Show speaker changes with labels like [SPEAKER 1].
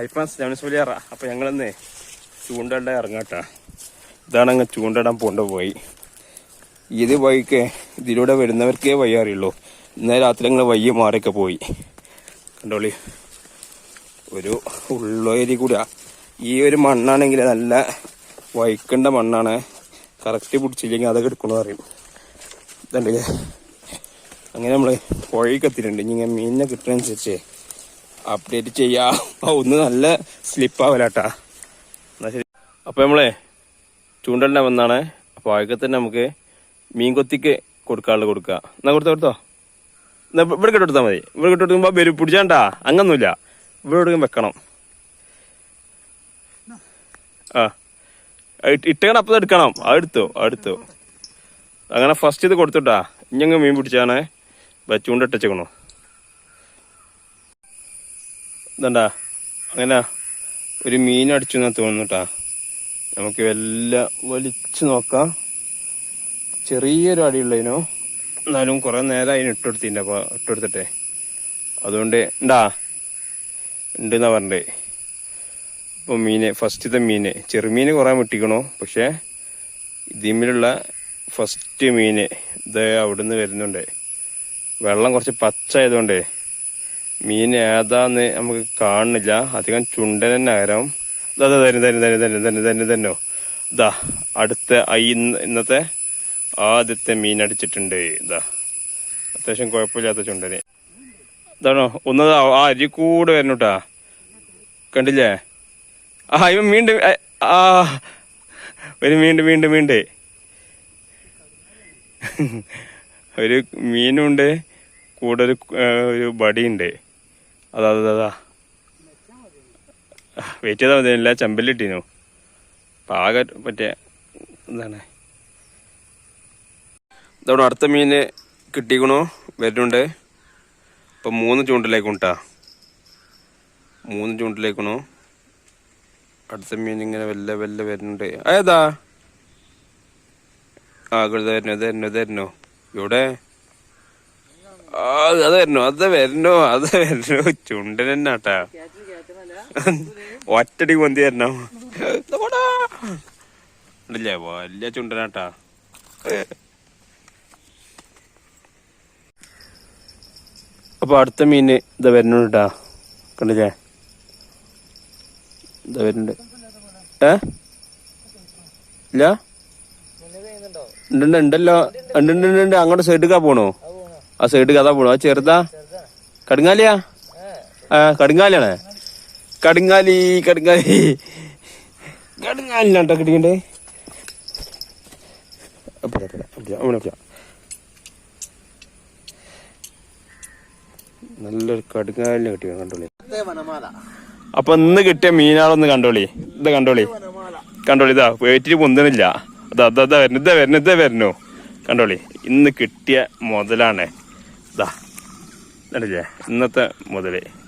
[SPEAKER 1] ഹൈഫാൻസ് ജാമിസ്വലിയാറ അപ്പോൾ ഞങ്ങളെന്ന് ചൂണ്ടയിടാൻ ഇറങ്ങാട്ടാ. ഇതാണ് അങ്ങ് ചൂണ്ടടാൻ പോകേണ്ട പോയി ഇത് വഴിക്ക് ഇതിലൂടെ വരുന്നവർക്കേ വഴി അറിയുള്ളൂ. ഇന്നലെ രാത്രി ഞങ്ങൾ വയ്യ മാറിയൊക്കെ പോയി. കണ്ടോളി. ഒരു ഉള്ളേരി കൂടിയാ. ഈ ഒരു മണ്ണാണെങ്കിൽ നല്ല വൈക്കേണ്ട മണ്ണാണ്. കറക്റ്റ് പിടിച്ചില്ലെങ്കിൽ അതൊക്കെ എടുക്കണമെന്ന് പറയും ഇതുണ്ടല്ലേ? അങ്ങനെ നമ്മൾ പുഴയ്ക്ക് എത്തിയിട്ടുണ്ട്. ഇനി മീനിനെ കിട്ടുന്നതനുസരിച്ച് അപ്ഡേറ്റ് ചെയ്യാ. ഒന്ന് നല്ല സ്ലിപ്പാവലാട്ടാ എന്നാ ശരി. അപ്പോൾ നമ്മളെ ചൂണ്ടലിന്റെ വന്നാണ്. അപ്പോൾ അതൊക്കെ തന്നെ നമുക്ക് മീൻ കൊത്തിക്ക് കൊടുക്കാനുള്ള കൊടുക്കുക. എന്നാ കൊടുത്തോ കൊടുത്തോ? എന്നാ ഇവിടെ കെട്ടെടുത്താൽ മതി. ഇവിടെ കെട്ടെടുക്കുമ്പോൾ വരും. പിടിച്ചാണ്ടാ? അങ്ങൊന്നുമില്ല ഇവിടെ എവിടെയും വെക്കണം. ആ. ഇട്ടേണ അപ്പം എടുക്കണം. ആ എടുത്തോ അങ്ങനെ ഫസ്റ്റ് ഇത് കൊടുത്തുട്ടാ. ഇഞ്ഞങ്ങ് മീൻ പിടിച്ചാണ്. ചൂണ്ടിട്ടേക്കണോ ഇതണ്ടാ? അങ്ങനെ ഒരു മീൻ അടിച്ചു എന്നാ തോന്നുന്നുട്ടാ നമുക്ക് വല്ല വലിച്ചു നോക്കാം. ചെറിയൊരു അടിയുള്ളതിനോ. എന്നാലും കുറെ നേരം അതിന് ഇട്ടെടുത്തിന്റെ അപ്പോൾ ഇട്ടെടുത്തിട്ടെ അതുകൊണ്ട് ഉണ്ടാ ഉണ്ടെന്നാ പറഞ്ഞേ. ഇപ്പൊ മീന് ഫസ്റ്റത്തെ മീന് ചെറുമീന് കുറെ മുട്ടിക്കണോ. പക്ഷേ ഇതിമിലുള്ള ഫസ്റ്റ് മീന് ഇത് അവിടുന്ന് വരുന്നുണ്ട്. വെള്ളം കുറച്ച് പച്ച ആയതുകൊണ്ട് മീൻ ഏതാന്ന് നമുക്ക് കാണുന്നില്ല. അധികം ചുണ്ടൻ തന്നെ ഇതാ ഇതാ, തന്നെ തന്നെ തന്നെ തന്നെ തന്നെ തന്നെ തന്നെ. ഇതാ അടുത്ത ഇന്നത്തെ ആദ്യത്തെ മീൻ അടിച്ചിട്ടുണ്ട്. ഇതാ അത്യാവശ്യം കുഴപ്പമില്ലാത്ത ചുണ്ടന്. ഇതാണോ? ഒന്നത് ആ അരി കൂടെ വരണോട്ടാ കണ്ടില്ലേ? ആ ഇവൻ വീണ്ടും ആ, ഒരു വീണ്ടും വീണ്ടും വീണ്ടും ഒരു മീനുണ്ട് കൂടെ ഒരു ഒരു ബടിയുണ്ട്. അതാ അതാ അതാ വെയിറ്റ് ചെയ്താൽ മതി. എല്ലാ ചെമ്പല്ലിട്ടീനു പാക പറ്റിയ എന്താണ് ഇതവിടെ അടുത്ത മീന് കിട്ടിക്കണു. വരുന്നുണ്ട്. ഇപ്പം മൂന്ന് ചൂണ്ടിലേക്കുണ്ടാ മൂന്ന് ചൂണ്ടിലേക്കണു. അടുത്ത മീൻ ഇങ്ങനെ വല്ല വല്ല വരുന്നുണ്ട്. ഏതാ? ആ ഇത് വരുന്നു ഇത് തരുന്നു ഇത് തരുന്നു ഇവിടെ അത് വരണോ അത് വരണോ അത് വരണോ ചുണ്ടൻ എന്നാട്ടാ ഒറ്റടി പൊന്തി തരണോ ഇല്ലേ വലിയ ചുണ്ടനാട്ടാ അപ്പൊ അടുത്ത മീന് ഇതാ വരുന്നുണ്ടാ കണ്ടില്ലേ ഇതാ വരുന്നുണ്ട് ഏ ഇല്ല ഉണ്ട് ഉണ്ടല്ലോ ഉണ്ട് ഉണ്ട് ഉണ്ട്, ഉണ്ട് അങ്ങോട്ട് സൈഡിക്കാ പോണോ ആ സൈഡ് കഥ പോണു. ആ ചെറുതാ. കടുങ്ങാലിയാ ആ കടുങ്ങാലിയാണേ കടുങ്ങാലി കടുങ്ങാലി കടുങ്ങാലിനാട്ടോ കിട്ടിക്കണ്ടേ നല്ലൊരു കടുങ്ങാലിനെ കിട്ടിയ? കണ്ടോളി. അപ്പൊ ഇന്ന് കിട്ടിയ മീനാളൊന്ന് കണ്ടോളി. ഇത് കണ്ടോളി. കണ്ടോളി ഇതാ. വേറ്റിന് പൊന്തണില്ല അതാ അതാ വരുന്നു ഇതാ വരുന്നു ഇതാ വരുന്നു. കണ്ടോളി ഇന്ന് കിട്ടിയ മുതലാണ്. ഇതാ കണ്ടില്ലേ? ഇന്നത്തെ മുതൽ.